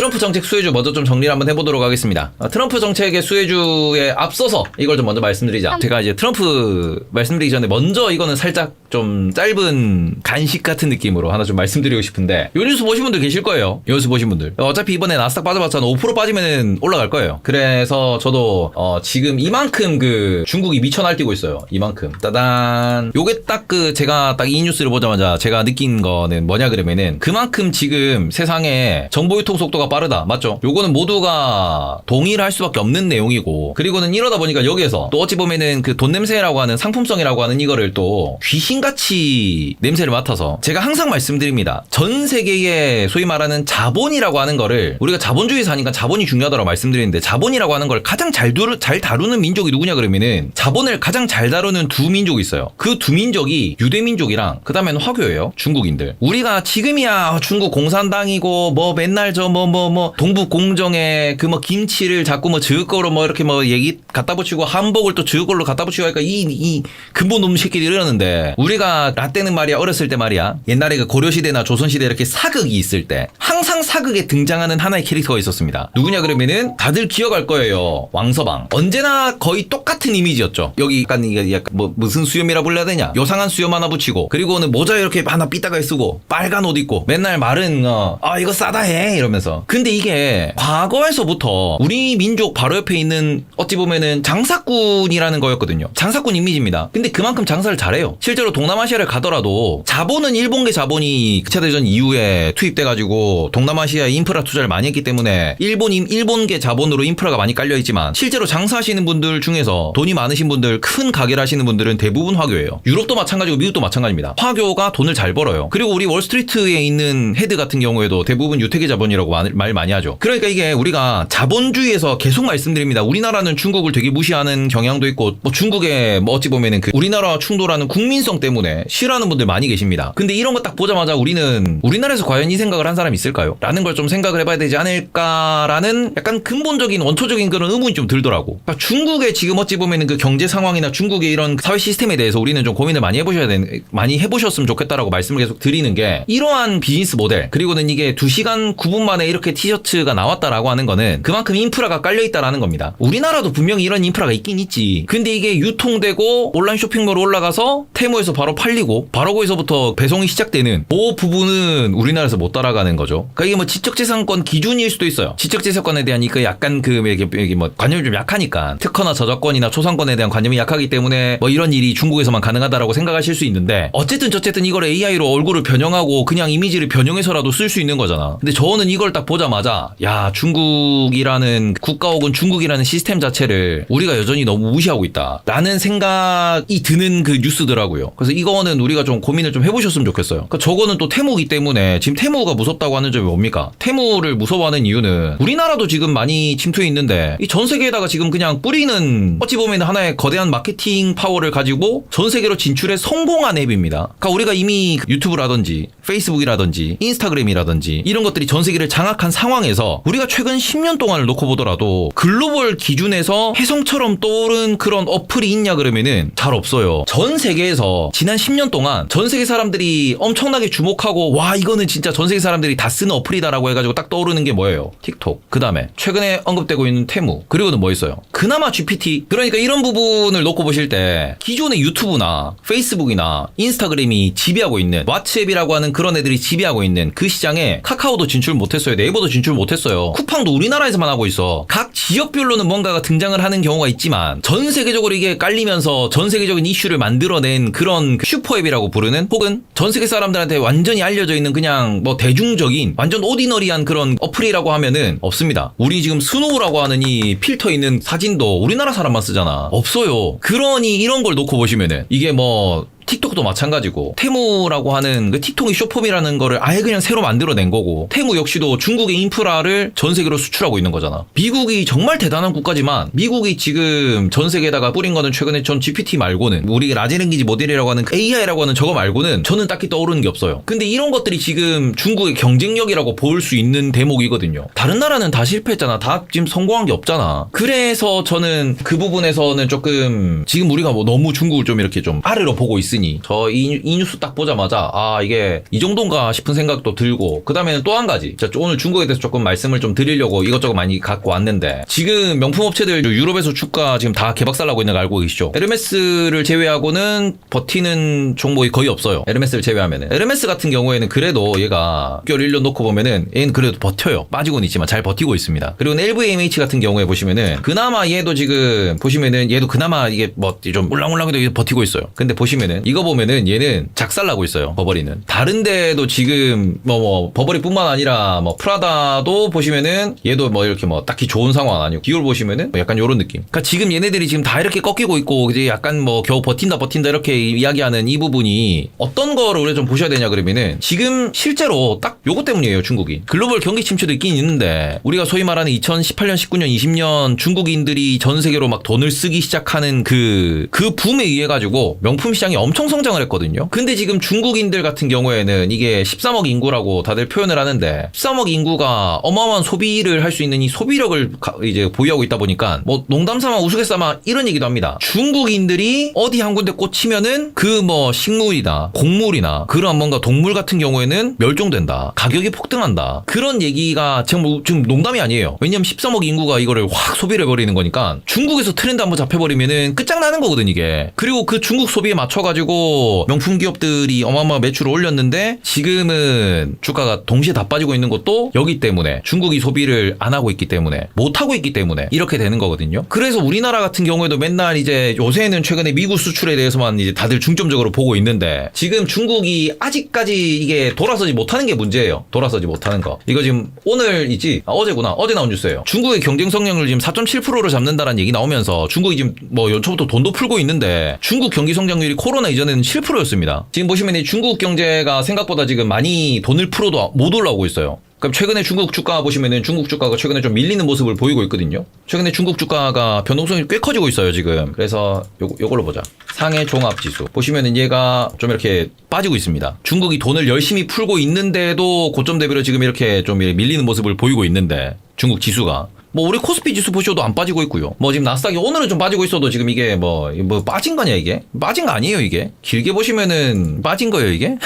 트럼프 정책 수혜주 먼저 좀 정리를 한번 해보도록 하겠습니다. 어, 트럼프 정책의 수혜주에 앞서서 이걸 좀 먼저 말씀드리자. 제가 이제 트럼프 말씀드리기 전에 먼저 이거는 살짝 좀 짧은 간식 같은 느낌으로 하나 좀 말씀드리고 싶은데 요 뉴스 보신 분들 계실 거예요. 요 뉴스 보신 분들. 어차피 이번에 나스닥 빠져봤자 5% 빠지면은 올라갈 거예요. 그래서 저도 어, 지금 이만큼 그 중국이 미쳐 날뛰고 있어요. 이만큼. 따단. 요게 딱 그 제가 딱 이 뉴스를 보자마자 제가 느낀 거는 뭐냐 그러면은 그만큼 지금 세상에 정보 유통 속도가 빠르다. 맞죠? 요거는 모두가 동의를 할 수밖에 없는 내용이고 그리고는 이러다 보니까 여기에서 또 어찌 보면은 그 돈 냄새라고 하는 상품성이라고 하는 이거를 또 귀신같이 냄새를 맡아서 제가 항상 말씀드립니다. 전 세계의 소위 말하는 자본이라고 하는 거를 우리가 자본주의 사니까 자본이 중요하다고 말씀드리는데 자본이라고 하는 걸 가장 잘, 두르, 잘 다루는 민족이 누구냐 그러면은 자본을 가장 잘 다루는 두 민족이 있어요. 그 두 민족이 유대민족이랑 그 다음에는 화교예요. 중국인들. 우리가 지금이야 중국 공산당이고 뭐 맨날 저뭐뭐 뭐 동북 공정에 그 뭐 김치를 자꾸 뭐 저거로 뭐 이렇게 뭐 얘기 갖다 붙이고 한복을 또 저걸로 갖다 붙이고 하니까 이 이 근본 놈 새끼들이 이러는데 우리가 라떼는 말이야 어렸을 때 말이야 옛날에 그 고려 시대나 조선 시대 이렇게 사극이 있을 때 항상 사극에 등장하는 하나의 캐릭터가 있었습니다. 누구냐 그러면은 다들 기억할 거예요. 왕서방. 언제나 거의 똑같은 이미지였죠. 여기 약간 약간 뭐 무슨 수염이라 불러야 되냐? 요상한 수염 하나 붙이고 그리고는 모자 이렇게 하나 삐딱하게 쓰고 빨간 옷 입고 맨날 말은 어, 아 이거 싸다 해 이러면서. 근데 이게 과거에서부터 우리 민족 바로 옆에 있는 어찌 보면은 장사꾼이라는 거였거든요. 장사꾼 이미지입니다. 근데 그만큼 장사를 잘해요. 실제로 동남아시아를 가더라도 자본은 일본계 자본이 2차 대전 이후에 투입돼가지고 동남아시아 인프라 투자를 많이 했기 때문에 일본 일본계 자본으로 인프라가 많이 깔려 있지만 실제로 장사하시는 분들 중에서 돈이 많으신 분들 큰 가게를 하시는 분들은 대부분 화교예요. 유럽도 마찬가지고 미국도 마찬가지입니다. 화교가 돈을 잘 벌어요. 그리고 우리 월스트리트에 있는 헤드 같은 경우에도 대부분 유태계 자본이라고 말, 말 많이 하죠. 그러니까 이게 우리가 자본주의에서 계속 말씀드립니다. 우리나라는 중국을 되게 무시하는 경향도 있고 뭐 중국에 뭐 어찌 보면은 그 우리나라와 충돌하는 국민성 때문에 싫어하는 분들 많이 계십니다. 근데 이런 거 딱 보자마자 우리는 우리나라에서 과연 이 생각을 한 사람이 있을까요? 라는 걸 좀 생각을 해봐야 되지 않을까라는 약간 근본적인 원초적인 그런 의문이 좀 들더라고. 그러니까 중국의 지금 어찌 보면은 그 경제 상황이나 중국의 이런 사회 시스템에 대해서 우리는 좀 고민을 많이 해보셔야 되는 많이 해보셨으면 좋겠다라고 말씀을 계속 드리는 게 이러한 비즈니스 모델 그리고는 이게 2시간 9분 만에 이렇게 티셔츠가 나왔다라고 하는 거는 그만큼 인프라가 깔려 있다라는 겁니다. 우리나라도 분명히 이런 인프라가 있긴 있지. 근데 이게 유통되고 온라인 쇼핑몰 올라가서 테무에서 바로 팔리고 바로 거기서부터 배송이 시작되는 그 부분은 우리나라에서 못 따라가는 거죠. 그러니까 이게 뭐 지적재산권 기준일 수도 있어요. 지적재산권에 대한 그 약간 그 이게 뭐 관념이 좀 약하니까 특허나 저작권이나 초상권에 대한 관념이 약하기 때문에 뭐 이런 일이 중국에서만 가능하다라고 생각하실 수 있는데 어쨌든 저쨌든 이걸 AI로 얼굴을 변형하고 그냥 이미지를 변형해서라도 쓸 수 있는 거잖아. 근데 저는 이걸 딱 보자 마자 야 중국이라는 국가 혹은 중국이라는 시스템 자체를 우리가 여전히 너무 무시하고 있다라는 생각이 드는 그 뉴스더라고요. 그래서 이거는 우리가 좀 고민을 좀 해보셨으면 좋겠어요. 그러니까 저거는 또 테무기 때문에 지금 테무가 무섭다고 하는 점이 뭡니까? 테무를 무서워하는 이유는 우리나라도 지금 많이 침투해 있는데 이 전 세계에다가 지금 그냥 뿌리는 어찌 보면 하나의 거대한 마케팅 파워를 가지고 전 세계로 진출해 성공한 앱입니다. 그러니까 우리가 이미 유튜브라든지 페이스북이라든지 인스타그램이라든지 이런 것들이 전 세계를 장악한 상황에서 우리가 최근 10년 동안을 놓고 보더라도 글로벌 기준에서 혜성처럼 떠오른 그런 어플이 있냐 그러면은 잘 없어요. 전 세계에서 지난 10년 동안 전 세계 사람들이 엄청나게 주목하고 와 이거는 진짜 전 세계 사람들이 다 쓰는 어플이다라고 해가지고 딱 떠오르는 게 뭐예요? 틱톡. 그 다음에 최근에 언급되고 있는 테무. 그리고는 뭐 있어요? 그나마 GPT. 그러니까 이런 부분을 놓고 보실 때 기존의 유튜브나 페이스북이나 인스타그램이 지배하고 있는 왓츠앱이라고 하는 그런 애들이 지배하고 있는 그 시장에 카카오도 진출 못했어요. 네이버도 진출 못했어요. 쿠팡도 우리나라에서만 하고 있어. 각 지역별로는 뭔가가 등장을 하는 경우가 있지만 전 세계적으로 이게 깔리면서 전 세계적인 이슈를 만들어낸 그런 그 슈퍼앱이라고 부르는 혹은 전 세계 사람들한테 완전히 알려져 있는 그냥 뭐 대중적인 완전 오디너리한 그런 어플이라고 하면은 없습니다. 우리 지금 스노우라고 하는 이 필터 있는 사진도 우리나라 사람만 쓰잖아. 없어요. 그러니 이런 걸 놓고 보시면은 이게 뭐 틱톡도 마찬가지고 테무라고 하는 그 틱톡이 쇼폼이라는 거를 아예 그냥 새로 만들어낸 거고 테무 역시도 중국의 인프라를 전 세계로 수출하고 있는 거잖아. 미국이 정말 대단한 국가지만 미국이 지금 전 세계에다가 뿌린 거는 최근에 전 GPT 말고는 우리 라지 랭귀지 모델이라고 하는 그 AI라고 하는 저거 말고는 저는 딱히 떠오르는 게 없어요. 근데 이런 것들이 지금 중국의 경쟁력이라고 볼 수 있는 대목이거든요. 다른 나라는 다 실패했잖아. 다 지금 성공한 게 없잖아. 그래서 저는 그 부분에서는 조금 지금 우리가 뭐 너무 중국을 좀 이렇게 좀 아래로 보고 있으니 보시니 저이 뉴스 딱 보자마자 아 이게 이 정도인가 싶은 생각도 들고 그 다음에는 또 한 가지 자, 오늘 중국에 대해서 조금 말씀을 좀 드리려고 이것저것 많이 갖고 왔는데 지금 명품 업체들 유럽에서 주가 지금 다 개박살 나고 있는 거 알고 계시죠? 에르메스를 제외하고는 버티는 종목이 거의 없어요. 에르메스를 제외하면은 에르메스 같은 경우에는 그래도 얘가 6개월 1년 놓고 보면은 얘는 그래도 버텨요. 빠지고는 있지만 잘 버티고 있습니다. 그리고 LVMH 같은 경우에 보시면은 그나마 얘도 지금 보시면은 얘도 그나마 이게 뭐좀 물랑물랑해도 버티고 있어요. 근데 보시면은 이거 보면은 얘는 작살나고 있어요. 버버리는 다른 데도 지금 뭐, 뭐 버버리뿐만 아니라 뭐 프라다도 보시면은 얘도 뭐 이렇게 뭐 딱히 좋은 상황 아니고 기울 보시면은 뭐 약간 요런 느낌. 그러니까 지금 얘네들이 지금 다 이렇게 꺾이고 있고 이제 약간 뭐 겨우 버틴다 버틴다 이렇게 이야기하는 이 부분이 어떤 거를 우리가 좀 보셔야 되냐 그러면은 지금 실제로 딱 요거 때문이에요 중국이 글로벌 경기 침체도 있긴 있는데 우리가 소위 말하는 2018년 19년 20년 중국인들이 전 세계로 막 돈을 쓰기 시작하는 그그 붐에 의해 가지고 명품 시장이 엄청 성장을 했거든요. 근데 지금 중국인들 같은 경우에는 이게 13억 인구라고 다들 표현을 하는데 13억 인구가 어마어마한 소비를 할 수 있는 이 소비력을 가- 이제 보유하고 있다 보니까 뭐 농담삼아 우스갯삼아 이런 얘기도 합니다. 중국인들이 어디 한 군데 꽂히면은 그 뭐 식물이나 곡물이나 그런 뭔가 동물 같은 경우에는 멸종된다. 가격이 폭등한다. 그런 얘기가 지금, 뭐- 지금 농담이 아니에요. 왜냐면 13억 인구가 이거를 확 소비를 해버리는 거니까 중국에서 트렌드 한번 잡혀버리면은 끝장나는 거거든 이게. 그리고 그 중국 소비에 맞춰가지고 명품 기업들이 어마어마한 매출을 올렸는데 지금은 주가가 동시에 다 빠지고 있는 것도 여기 때문에 중국이 소비를 안 하고 있기 때문에 못 하고 있기 때문에 이렇게 되는 거거든요. 그래서 우리나라 같은 경우에도 맨날 이제 요새는 최근에 미국 수출에 대해서만 이제 다들 중점적으로 보고 있는데 지금 중국이 아직까지 이게 돌아서지 못하는 게 문제예요. 돌아서지 못하는 거. 이거 지금 오늘이지 아, 어제구나 어제 나온 뉴스예요. 중국의 경쟁 성장률 지금 4.7%를 잡는다라는 얘기 나오면서 중국이 지금 뭐 연초부터 돈도 풀고 있는데 중국 경기 성장률이 코로나 이전에는 7%였습니다. 지금 보시면 이 중국 경제가 생각보다 지금 많이 돈을 풀어도 못 올라오고 있어요. 그럼 최근에 중국 주가 보시면은 중국 주가가 최근에 좀 밀리는 모습을 보이고 있거든요. 최근에 중국 주가가 변동성이 꽤 커지고 있어요, 지금. 그래서 요, 요걸로 보자. 상해 종합 지수. 보시면은 얘가 좀 이렇게 빠지고 있습니다. 중국이 돈을 열심히 풀고 있는데도 고점 대비로 지금 이렇게 좀 밀리는 모습을 보이고 있는데 중국 지수가 뭐 우리 코스피 지수 보셔도 안 빠지고 있고요. 뭐 지금 나스닥이 오늘은 좀 빠지고 있어도 지금 이게 뭐, 뭐 빠진 거냐 이게? 빠진 거 아니에요 이게? 길게 보시면은 빠진 거예요 이게?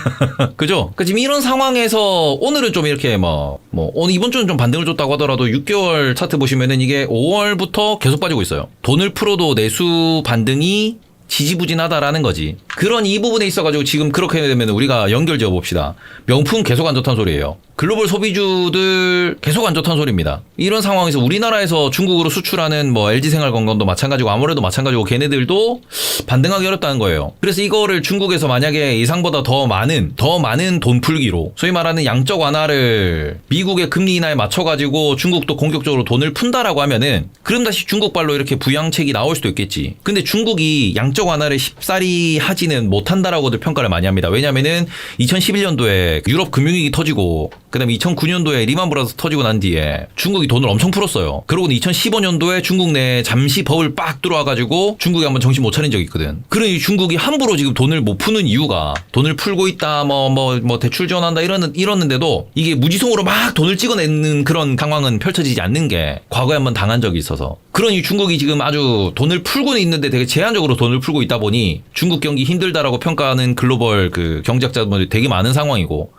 그죠? 그 지금 이런 상황에서 오늘은 좀 이렇게 뭐, 뭐, 오늘 이번 주는 좀 반등을 줬다고 하더라도 6개월 차트 보시면은 이게 5월부터 계속 빠지고 있어요. 돈을 풀어도 내수 반등이 지지부진하다라는 거지. 그런 이 부분에 있어가지고 지금 그렇게 되면 우리가 연결 지어 봅시다. 명품 계속 안 좋다는 소리예요. 글로벌 소비주들 계속 안 좋다는 소리입니다. 이런 상황에서 우리나라에서 중국으로 수출하는 뭐 LG생활건강도 마찬가지고 아무래도 마찬가지고 걔네들도 반등하기 어렵다는 거예요. 그래서 이거를 중국에서 만약에 예상보다 더 많은 더 많은 돈 풀기로 소위 말하는 양적 완화를 미국의 금리 인하에 맞춰가지고 중국도 공격적으로 돈을 푼다라고 하면은 그럼 다시 중국발로 이렇게 부양책이 나올 수도 있겠지. 근데 중국이 양적 완화를 쉽사리 하지는 못한다라고들 평가를 많이 합니다. 왜냐면은 2011년도에 유럽 금융위기 터지고 그다음에 2009년도에 리만 브라더스 터지고 난 뒤에 중국이 돈을 엄청 풀었어요. 그러고 2015년도에 중국 내에 잠시 버블 빡 들어와가지고 중국이 한번 정신 못 차린 적이 있거든. 그러니 중국이 함부로 지금 돈을 못 푸는 이유가 돈을 풀고 있다, 뭐, 뭐, 뭐, 대출 지원한다, 이러는, 이러는데도 이게 무지성으로 막 돈을 찍어내는 그런 상황은 펼쳐지지 않는 게 과거에 한번 당한 적이 있어서. 그러니 중국이 지금 아주 돈을 풀고는 있는데 되게 제한적으로 돈을 풀고 있다 보니 중국 경기 힘들다라고 평가하는 글로벌 그 경제학자분들이 되게 많은 상황이고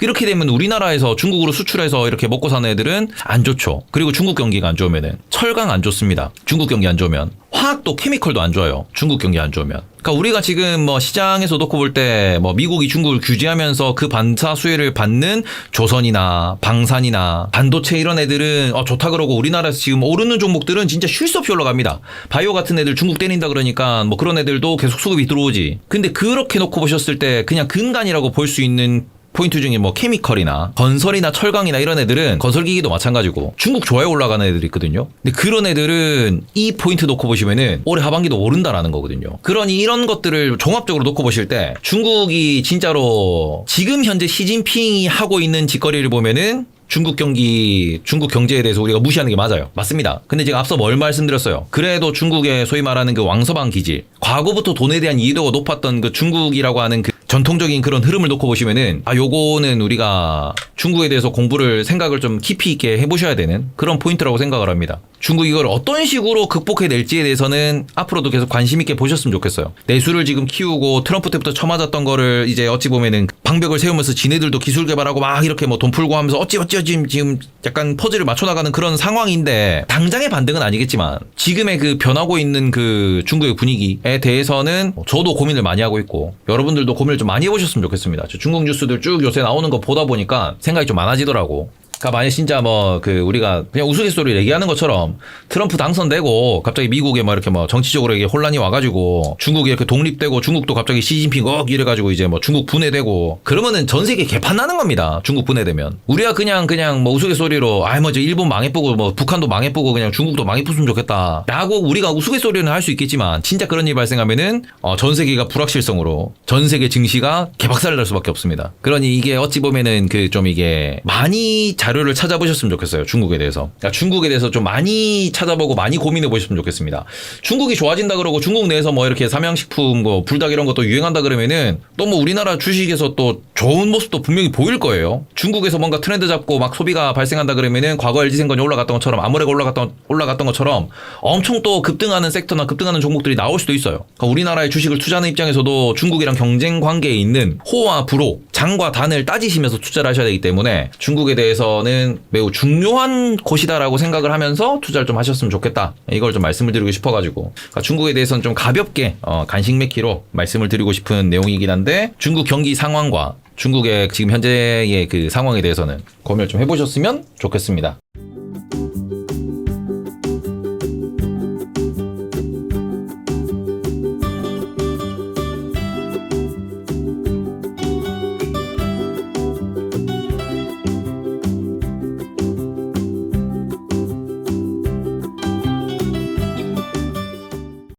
이렇게 되면 우리나라에서 중국으로 수출해서 이렇게 먹고 사는 애들은 안 좋죠. 그리고 중국 경기가 안 좋으면은 철강 안 좋습니다. 중국 경기 안 좋으면 화학도 케미컬도 안 좋아요. 중국 경기 안 좋으면. 그러니까 우리가 지금 뭐 시장에서 놓고 볼 때 뭐 미국이 중국을 규제하면서 그 반사 수혜를 받는 조선이나 방산이나 반도체 이런 애들은 어 좋다 그러고 우리나라에서 지금 오르는 종목들은 진짜 쉴 수 없이 올라갑니다. 바이오 같은 애들 중국 때린다 그러니까 뭐 그런 애들도 계속 수급이 들어오지. 근데 그렇게 놓고 보셨을 때 그냥 근간이라고 볼 수 있는 포인트 중에 뭐 케미컬이나 건설이나 철강이나 이런 애들은 건설기기도 마찬가지고 중국 좋아에 올라가는 애들이 있거든요. 근데 그런 애들은 이 포인트 놓고 보시면은 올해 하반기도 오른다라는 거거든요. 그러니 이런 것들을 종합적으로 놓고 보실 때 중국이 진짜로 지금 현재 시진핑이 하고 있는 짓거리를 보면은 중국 경기, 중국 경제에 대해서 우리가 무시하는 게 맞아요. 맞습니다. 근데 제가 앞서 뭘 말씀드렸어요. 그래도 중국의 소위 말하는 그 왕서방 기질, 과거부터 돈에 대한 이해도가 높았던 그 중국이라고 하는 그 전통적인 그런 흐름을 놓고 보시면은 아 요거는 우리가 중국에 대해서 공부를 생각을 좀 깊이 있게 해보셔야 되는 그런 포인트라고 생각을 합니다. 중국 이걸 어떤 식으로 극복해낼지에 대해서는 앞으로도 계속 관심 있게 보셨으면 좋겠어요. 내수를 지금 키우고 트럼프 때부터 쳐맞았던 거를 이제 어찌 보면은 방벽을 세우면서 지네들도 기술 개발하고 막 이렇게 뭐 돈 풀고 하면서 어찌 어찌 어찌 지금 약간 퍼즐을 맞춰 나가는 그런 상황인데 당장의 반등은 아니겠지만 지금의 그 변하고 있는 그 중국의 분위기에 대해서는 저도 고민을 많이 하고 있고 여러분들도 고민을 좀 많이 해보셨으면 좋겠습니다. 저 중국 뉴스들 쭉 요새 나오는 거 보다 보니까 생각이 좀 많아지더라고. 그러니까 만약 진짜 뭐 그 우리가 그냥 우스갯소리 얘기하는 것처럼 트럼프 당선되고 갑자기 미국에 뭐 이렇게 뭐 정치적으로 이게 혼란이 와가지고 중국이 이렇게 독립되고 중국도 갑자기 시진핑 어 이래가지고 이제 뭐 중국 분해되고 그러면은 전 세계 개판 나는 겁니다. 중국 분해되면 우리가 그냥 그냥 뭐 우스갯소리로 아이 뭐저 일본 망해보고 뭐 북한도 망해보고 그냥 중국도 망해보으면 좋겠다라고 우리가 우스갯소리는 할 수 있겠지만 진짜 그런 일이 발생하면은 어, 전 세계가 불확실성으로 전 세계 증시가 개박살을 날 수밖에 없습니다. 그러니 이게 어찌 보면은 그 좀 이게 많이 자료를 찾아보셨으면 좋겠어요. 중국에 대해서. 그러니까 중국에 대해서 좀 많이 찾아보고 많이 고민해 보셨으면 좋겠습니다. 중국이 좋아진다 그러고 중국 내에서 뭐 이렇게 삼양식품 뭐 불닭 이런 것도 유행한다 그러면은 또 뭐 우리나라 주식에서 또 좋은 모습도 분명히 보일 거예요. 중국에서 뭔가 트렌드 잡고 막 소비가 발생한다 그러면은 과거 LG생건이 올라갔던 것처럼 아무래가 올라갔던 올라갔던 것처럼 엄청 또 급등하는 섹터나 급등하는 종목들이 나올 수도 있어요. 그러니까 우리나라의 주식을 투자하는 입장에서도 중국이랑 경쟁 관계에 있는 호와 불호, 장과 단을 따지시면서 투자를 하셔야 되기 때문에 중국에 대해서는 매우 중요한 곳이다라고 생각을 하면서 투자를 좀 하셨으면 좋겠다. 이걸 좀 말씀을 드리고 싶어가지고 그러니까 중국에 대해서는 좀 가볍게 어, 간식 맺기로 말씀을 드리고 싶은 내용이긴 한데 중국 경기 상황과 중국의 지금 현재의 그 상황에 대해서는 고민을 좀 해보셨으면 좋겠습니다.